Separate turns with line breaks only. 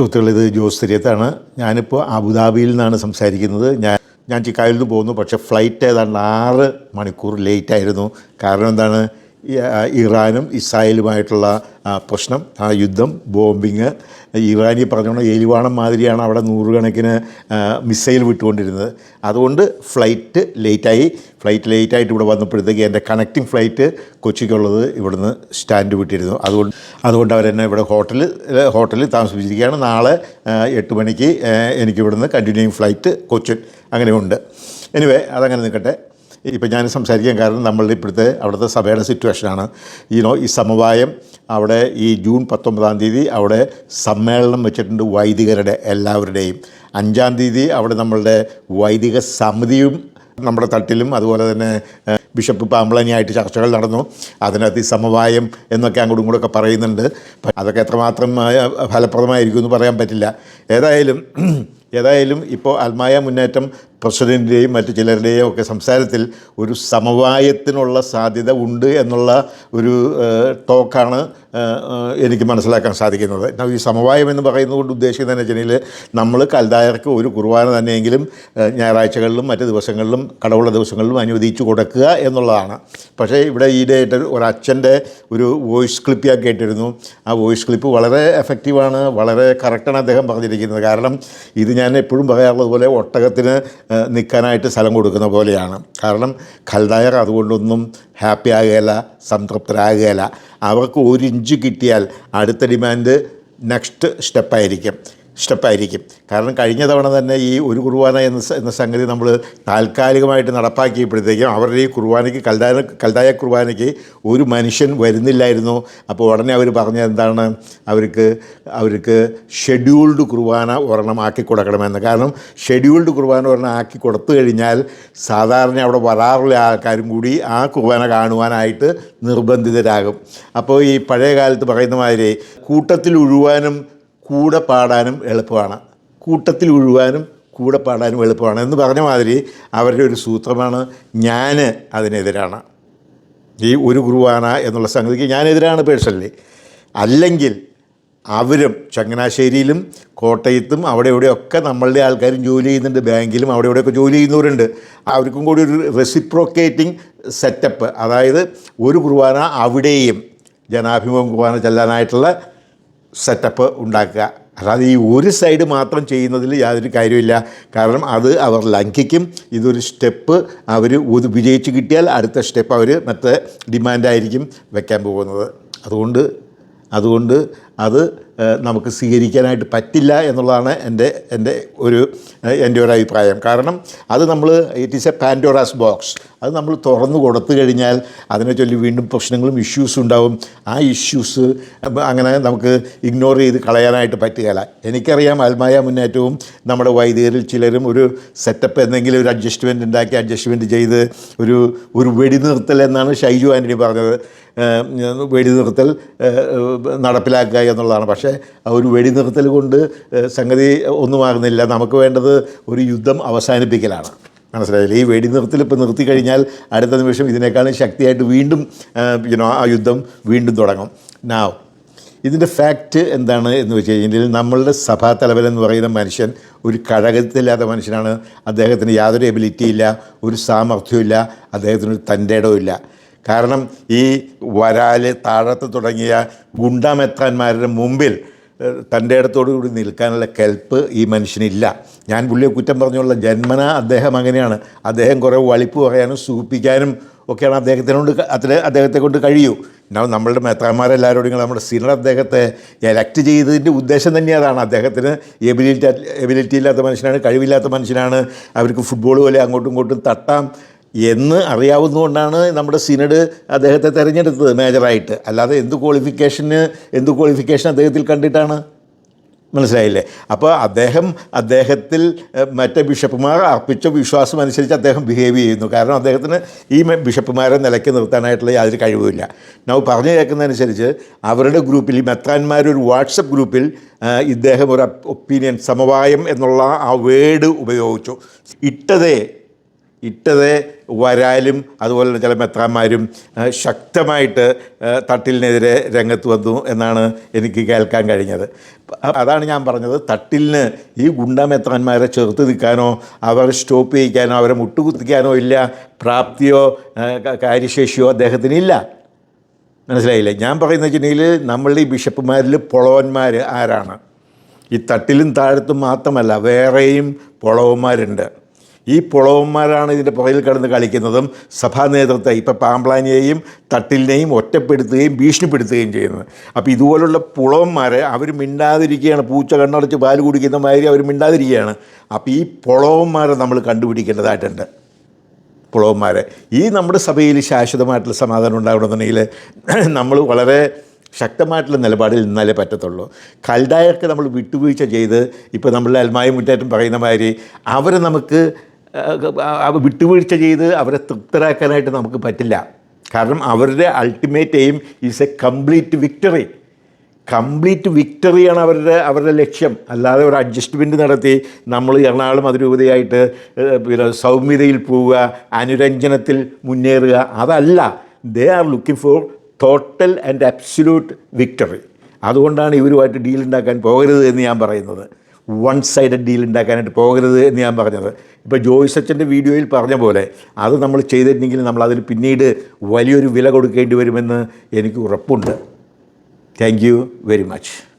സുഹൃത്തുക്കൾ ഇത് ജോസ് തിരിയത്താണ് ഞാനിപ്പോൾ അബുദാബിയിൽ നിന്നാണ് സംസാരിക്കുന്നത്. ഞാൻ ഞാൻ ചിക്കായിൽ നിന്ന് പോകുന്നു. പക്ഷേ ഫ്ലൈറ്റ് ഏതാണ്ട് ആറ് മണിക്കൂർ ലേറ്റ് ആയിരുന്നു. കാരണം എന്താണ്? ഇറാനും ഇസ്രായേലുമായിട്ടുള്ള പ്രശ്നം ആ യുദ്ധം ബോംബിങ് ഇറാനി പറഞ്ഞോണം എലിവാണം മാതിരിയാണ് അവിടെ നൂറുകണക്കിന് മിസൈൽ വിട്ടുകൊണ്ടിരുന്നത്. അതുകൊണ്ട് ഫ്ലൈറ്റ് ലേറ്റായി. ഫ്ലൈറ്റ് ലേറ്റായിട്ട് ഇവിടെ വന്നപ്പോഴത്തേക്ക് എന്റെ കണക്റ്റിംഗ് ഫ്ലൈറ്റ് കൊച്ചിക്കുള്ളത് ഇവിടുന്ന് സ്റ്റാൻഡ് വിട്ടിരുന്നു. അതുകൊണ്ട് അതുകൊണ്ട് അവരെന്നെ ഇവിടെ ഹോട്ടലിൽ ഹോട്ടലിൽ താമസിപ്പിച്ചിരിക്കുകയാണ്. നാളെ എട്ട് മണിക്ക് എനിക്കിവിടുന്ന് കണ്ടിന്യൂയിങ് ഫ്ലൈറ്റ് കൊച്ചിൻ. അങ്ങനെയുണ്ട്. എനിവേ അതങ്ങനെ നിൽക്കട്ടെ. ഇപ്പം ഞാൻ സംസാരിക്കാൻ കാരണം നമ്മളുടെ ഇപ്പോഴത്തെ അവിടുത്തെ സഭയുടെ സിറ്റുവേഷനാണ് ഈനോ ഈ സമവായം അവിടെ ഈ ജൂൺ പത്തൊമ്പതാം തീയതി അവിടെ സമ്മേളനം വെച്ചിട്ടുണ്ട് വൈദികരുടെ എല്ലാവരുടെയും. അഞ്ചാം തീയതി അവിടെ നമ്മളുടെ വൈദിക സമിതിയും നമ്മുടെ തട്ടിലും അതുപോലെ തന്നെ ബിഷപ്പ് പാമ്പളനിയായിട്ട് ചർച്ചകൾ നടന്നു. അതിനകത്ത് ഈ സമവായം എന്നൊക്കെ അങ്ങോട്ടും ഇങ്ങോട്ടൊക്കെ പറയുന്നുണ്ട്. അതൊക്കെ എത്രമാത്രം ഫലപ്രദമായിരിക്കും എന്ന് പറയാൻ പറ്റില്ല. ഏതായാലും ഏതായാലും ഇപ്പോൾ അൽമായ മുന്നേറ്റം പ്രസിഡന്റിന്റെയും മറ്റു ചിലരുടെയും ഒക്കെ സംസാരത്തിൽ ഒരു സമവായത്തിനുള്ള സാധ്യത ഉണ്ട് എന്നുള്ള ഒരു ടോക്കാണ് എനിക്ക് മനസ്സിലാക്കാൻ സാധിക്കുന്നത്. എന്നാ ഈ സമവായം എന്ന് പറയുന്നത് കൊണ്ട് ഉദ്ദേശിക്കുന്നത് വെച്ചാൽ നമ്മൾ കൽദായർക്ക് ഒരു കുർബാന തന്നെയെങ്കിലും ഞായറാഴ്ചകളിലും മറ്റ് ദിവസങ്ങളിലും കടവുള്ള ദിവസങ്ങളിലും അനുവദിച്ചു കൊടുക്കുക എന്നുള്ളതാണ്. പക്ഷേ ഇവിടെ ഈയിടെയായിട്ട് ഒരു അച്ഛന്റെ ഒരു വോയിസ് ക്ലിപ്പ് ഞാൻ കേട്ടിരുന്നു. ആ വോയിസ് ക്ലിപ്പ് വളരെ എഫക്റ്റീവാണ് വളരെ കറക്റ്റാണ് അദ്ദേഹം പറഞ്ഞിരിക്കുന്നത്. കാരണം ഇത് ഞാൻ എപ്പോഴും പറയാറുള്ളത് പോലെ ഒട്ടകത്തിന് നിൽക്കാനായിട്ട് സ്ഥലം കൊടുക്കുന്ന പോലെയാണ്. കാരണം ഖൽദായർ അതുകൊണ്ടൊന്നും ഹാപ്പി ആകുകയില്ല സംതൃപ്തരാകുകയില്ല. അവർക്ക് ഒരു ഇഞ്ച് കിട്ടിയാൽ അടുത്ത ഡിമാൻഡ് നെക്സ്റ്റ് സ്റ്റെപ്പായിരിക്കും. സ്റ്റെപ്പായിരിക്കും. കാരണം കഴിഞ്ഞ തവണ തന്നെ ഈ ഒരു കുർബാന എന്ന എന്ന സംഗതി നമ്മൾ താൽക്കാലികമായിട്ട് നടപ്പാക്കിയപ്പോഴത്തേക്കും അവരുടെ ഈ കുർബാനയ്ക്ക് കൽദായ കൽദായ കുർബാനയ്ക്ക് ഒരു മനുഷ്യൻ വരുന്നില്ലായിരുന്നു. അപ്പോൾ ഉടനെ അവർ പറഞ്ഞ എന്താണ്? അവർക്ക് അവർക്ക് ഷെഡ്യൂൾഡ് കുർബാന ഒരെണ്ണം ആക്കി കൊടുക്കണമെന്ന്. കാരണം ഷെഡ്യൂൾഡ് കുർബാന ഒരെണ്ണം ആക്കി കൊടുത്തു കഴിഞ്ഞാൽ സാധാരണ അവിടെ വരാറുള്ള ആൾക്കാരും കൂടി ആ കുർബാന കാണുവാനായിട്ട് നിർബന്ധിതരാകും. അപ്പോൾ ഈ പഴയ കാലത്ത് പറയുന്ന മാതിരി കൂട്ടത്തിൽ ഉഴുവാനും കൂടെ പാടാനും എളുപ്പമാണ്. കൂട്ടത്തിൽ ഉഴുവാനും കൂടെ പാടാനും എളുപ്പമാണ്. എന്ന് പറഞ്ഞ മാതിരി അവരുടെ ഒരു സൂത്രമാണ് ഞാൻ അതിനെതിരാണ്. ഈ ഒരു കുർബാന എന്നുള്ള സംഗതിക്ക് ഞാനെതിരാണ് പേഴ്സണലി. അല്ലെങ്കിൽ അവരും ചങ്ങനാശ്ശേരിയിലും കോട്ടയത്തും അവിടെ ഇവിടെയൊക്കെ നമ്മളുടെ ആൾക്കാരും ജോലി ചെയ്യുന്നുണ്ട്. ബാങ്കിലും അവിടെ ഇവിടെയൊക്കെ ജോലി ചെയ്യുന്നവരുണ്ട്. അവർക്കും കൂടി ഒരു റെസിപ്രോക്കേറ്റിംഗ് സെറ്റപ്പ് അതായത് ഒരു കുർബാന അവിടെയും ജനാഭിമുഖം കുർബാന ചെല്ലാനായിട്ടുള്ള സെറ്റപ്പ് ഉണ്ടാക്കുക. അല്ലാതെ ഈ ഒരു സൈഡ് മാത്രം ചെയ്യുന്നതിൽ യാതൊരു കാര്യമില്ല കാരണം അത് അവർ ലംഘിക്കും. ഇതൊരു സ്റ്റെപ്പ് അവർ ഒരു വിജയിച്ച് കിട്ടിയാൽ അടുത്ത സ്റ്റെപ്പ് അവർ മറ്റേ ഡിമാൻഡായിരിക്കും വെക്കാൻ പോകുന്നത്. അതുകൊണ്ട് അതുകൊണ്ട് അത് നമുക്ക് സ്വീകരിക്കാനായിട്ട് പറ്റില്ല എന്നുള്ളതാണ് എന്റെ എന്റെ ഒരു എന്റെ ഒരു അഭിപ്രായം. കാരണം അത് നമ്മൾ it is a Pandora's box അത് നമ്മൾ തുറന്നു കൊടുത്തു കഴിഞ്ഞാൽ അതിനെ ചൊല്ലി വീണ്ടും പ്രശ്നങ്ങളും ഇഷ്യൂസും ഉണ്ടാവും. ആ ഇഷ്യൂസ് അങ്ങനെ നമുക്ക് ഇഗ്നോർ ചെയ്ത് കളയാനായിട്ട് പറ്റുകയില്ല. എനിക്കറിയാം ആത്മായ മുന്നേറ്റവും നമ്മുടെ വൈദികരിൽ ചിലരും ഒരു സെറ്റപ്പ് എന്തെങ്കിലും ഒരു അഡ്ജസ്റ്റ്മെന്റ് ഉണ്ടാക്കി അഡ്ജസ്റ്റ്മെന്റ് ചെയ്ത് ഒരു ഒരു വെടിനിർത്തൽ എന്നാണ് ഷൈജു ആന്റണി പറഞ്ഞത്. വെടിനിർത്തൽ നടപ്പിലാക്കുക എന്നുള്ളതാണ്. പക്ഷേ ആ ഒരു വെടിനിർത്തൽ കൊണ്ട് സംഗതി ഒന്നുമാകുന്നില്ല. നമുക്ക് വേണ്ടത് ഒരു യുദ്ധം അവസാനിപ്പിക്കലാണ്. മനസ്സിലായില്ലേ? ഈ വെടിനിർത്തൽ ഇപ്പോൾ നിർത്തി കഴിഞ്ഞാൽ അടുത്ത നിമിഷം ഇതിനേക്കാളും ശക്തിയായിട്ട് വീണ്ടും യുനോ ആ യുദ്ധം വീണ്ടും തുടങ്ങും. നാവ് ഇതിന്റെ ഫാക്റ്റ് എന്താണ് എന്ന് വെച്ച് കഴിഞ്ഞാൽ നമ്മളുടെ സഭാ എന്ന് പറയുന്ന മനുഷ്യൻ ഒരു കഴകത്തില്ലാത്ത മനുഷ്യനാണ്. അദ്ദേഹത്തിന് യാതൊരു എബിലിറ്റി ഇല്ല ഒരു സാമർഥ്യമില്ല അദ്ദേഹത്തിനൊരു തന്റെ ഇടവുമില്ല കാരണം ഈ വരാൽ താഴത്ത് തുടങ്ങിയ ഗുണ്ടാമെത്താന്മാരുടെ മുമ്പിൽ തന്റെ ഇടത്തോടു കൂടി നിൽക്കാനുള്ള കെൽപ്പ് ഈ മനുഷ്യനില്ല. ഞാൻ പുള്ളിയെ കുറ്റം പറഞ്ഞുള്ള ജന്മന അദ്ദേഹം അങ്ങനെയാണ്. അദ്ദേഹം കുറേ വളിപ്പ് പറയാനും സൂപ്പിക്കാനും ഒക്കെയാണ് അദ്ദേഹത്തിനോട് അത്ര അദ്ദേഹത്തെ കൊണ്ട് കഴിയൂ. നമ്മളുടെ മേത്താന്മാരെല്ലാവരോടും കൂടെ നമ്മുടെ സിനിമ അദ്ദേഹത്തെ എലക്ട് ചെയ്തതിന്റെ ഉദ്ദേശം തന്നെ അതാണ്. അദ്ദേഹത്തിന് എബിലിറ്റി എബിലിറ്റി ഇല്ലാത്ത മനുഷ്യനാണ് കഴിവില്ലാത്ത മനുഷ്യനാണ്. അവർക്ക് ഫുട്ബോൾ പോലെ അങ്ങോട്ടും ഇങ്ങോട്ടും തട്ടാം. എന്ന് അറിയാവുന്നതുകൊണ്ടാണ് നമ്മുടെ സിനഡ് അദ്ദേഹത്തെ തിരഞ്ഞെടുത്തത് മേജറായിട്ട്. അല്ലാതെ എന്ത് ക്വാളിഫിക്കേഷന് എന്ത് ക്വാളിഫിക്കേഷൻ അദ്ദേഹത്തിൽ കണ്ടിട്ടാണ്? മനസ്സിലായില്ലേ? അപ്പോൾ അദ്ദേഹം അദ്ദേഹത്തിൽ മറ്റേ ബിഷപ്പുമാർ അർപ്പിച്ച വിശ്വാസം അനുസരിച്ച് അദ്ദേഹം ബിഹേവ് ചെയ്യുന്നു. കാരണം അദ്ദേഹത്തിന് ഈ ബിഷപ്പുമാരെ നിലയ്ക്ക് നിർത്താനായിട്ടുള്ള യാതൊരു കഴിവുമില്ല. നൗ പറഞ്ഞു കേൾക്കുന്നതനുസരിച്ച് അവരുടെ ഗ്രൂപ്പിൽ ഈ മെത്രാന്മാരൊരു വാട്സപ്പ് ഗ്രൂപ്പിൽ ഇദ്ദേഹം ഒരു ഒപ്പീനിയൻ സമവായം എന്നുള്ള ആ വേഡ് ഉപയോഗിച്ചു. ഇട്ടതേ ഇട്ടതേ വരാലും അതുപോലെ തന്നെ ചില മെത്രാന്മാരും ശക്തമായിട്ട് തട്ടിലിനെതിരെ രംഗത്ത് വന്നു എന്നാണ് എനിക്ക് കേൾക്കാൻ കഴിഞ്ഞത്. അതാണ് ഞാൻ പറഞ്ഞത്. തട്ടിലിന് ഈ ഗുണ്ട മെത്രാന്മാരെ ചെറുത്ത് നിൽക്കാനോ അവരെ സ്റ്റോപ്പ് ചെയ്യിക്കാനോ അവരെ മുട്ടുകുത്തിക്കാനോ ഇല്ല പ്രാപ്തിയോ കാര്യശേഷിയോ അദ്ദേഹത്തിന് ഇല്ല. അദ്ദേഹത്തിനില്ല മനസ്സിലായില്ലേ? ഞാൻ പറയുന്ന വെച്ചിട്ടുണ്ടെങ്കിൽ നമ്മളുടെ ഈ ബിഷപ്പുമാരിൽ പൊളവന്മാർ ആരാണ്? ഈ തട്ടിലും താഴത്തും മാത്രമല്ല വേറെയും പൊളവന്മാരുണ്ട്. ഈ പൊളവന്മാരാണ് ഇതിന്റെ പുറയിൽ കിടന്ന് കളിക്കുന്നതും സഭാ നേതൃത്വം ഇപ്പം പാമ്പ്ലാനിയെയും തട്ടിലിനെയും ഒറ്റപ്പെടുത്തുകയും ഭീഷണിപ്പെടുത്തുകയും ചെയ്യുന്നത്. അപ്പോൾ ഇതുപോലുള്ള പുളവന്മാരെ അവർ മിണ്ടാതിരിക്കുകയാണ്. പൂച്ച കണ്ണടച്ച് പാൽ കുടിക്കുന്ന മാതിരി അവർ മിണ്ടാതിരിക്കുകയാണ്. അപ്പോൾ ഈ പുളവന്മാരെ നമ്മൾ കണ്ടുപിടിക്കേണ്ടതായിട്ടുണ്ട്. പുളവന്മാരെ. ഈ നമ്മുടെ സഭയിൽ ശാശ്വതമായിട്ടുള്ള സമാധാനം ഉണ്ടാകണമെന്നുണ്ടെങ്കിൽ നമ്മൾ വളരെ ശക്തമായിട്ടുള്ള നിലപാടിൽ നിന്നാലേ പറ്റത്തുള്ളൂ. കൽഡായൊക്കെ നമ്മൾ വിട്ടുവീഴ്ച ചെയ്ത് ഇപ്പോൾ നമ്മളുടെ അൽമായ മുറ്റേറ്റം പറയുന്ന മാതിരി അവരെ നമുക്ക് വിട്ടുവീഴ്ച ചെയ്ത് അവരെ തൃപ്തരാക്കാനായിട്ട് നമുക്ക് പറ്റില്ല. കാരണം അവരുടെ ultimate aim is a complete victory complete വിക്ടറിയാണ് അവരുടെ അവരുടെ ലക്ഷ്യം. അല്ലാതെ ഒരു അഡ്ജസ്റ്റ്മെന്റ് നടത്തി നമ്മൾ എറണാകുളം അതിരൂപതയായിട്ട് പിന്നെ സൗമ്യതയിൽ പോവുക അനുരഞ്ജനത്തിൽ മുന്നേറുക അതല്ല. They are looking for total and absolute victory അതുകൊണ്ടാണ് ഇവരുമായിട്ട് ഡീൽ ഉണ്ടാക്കാൻ പോകരുത് എന്ന് ഞാൻ പറയുന്നത്. വൺ സൈഡഡ് ഡീൽ ഉണ്ടാക്കാനായിട്ട് പോകരുത് എന്ന് ഞാൻ പറഞ്ഞത്. ഇപ്പോൾ ജോയിസ് അച്ഛന്റെ വീഡിയോയിൽ പറഞ്ഞ പോലെ അത് നമ്മൾ ചെയ്തിട്ടുണ്ടെങ്കിൽ നമ്മൾ അതിന് പിന്നീട് വലിയൊരു വില കൊടുക്കേണ്ടി വരുമെന്ന് എനിക്ക് ഉറപ്പുണ്ട്. Thank you very much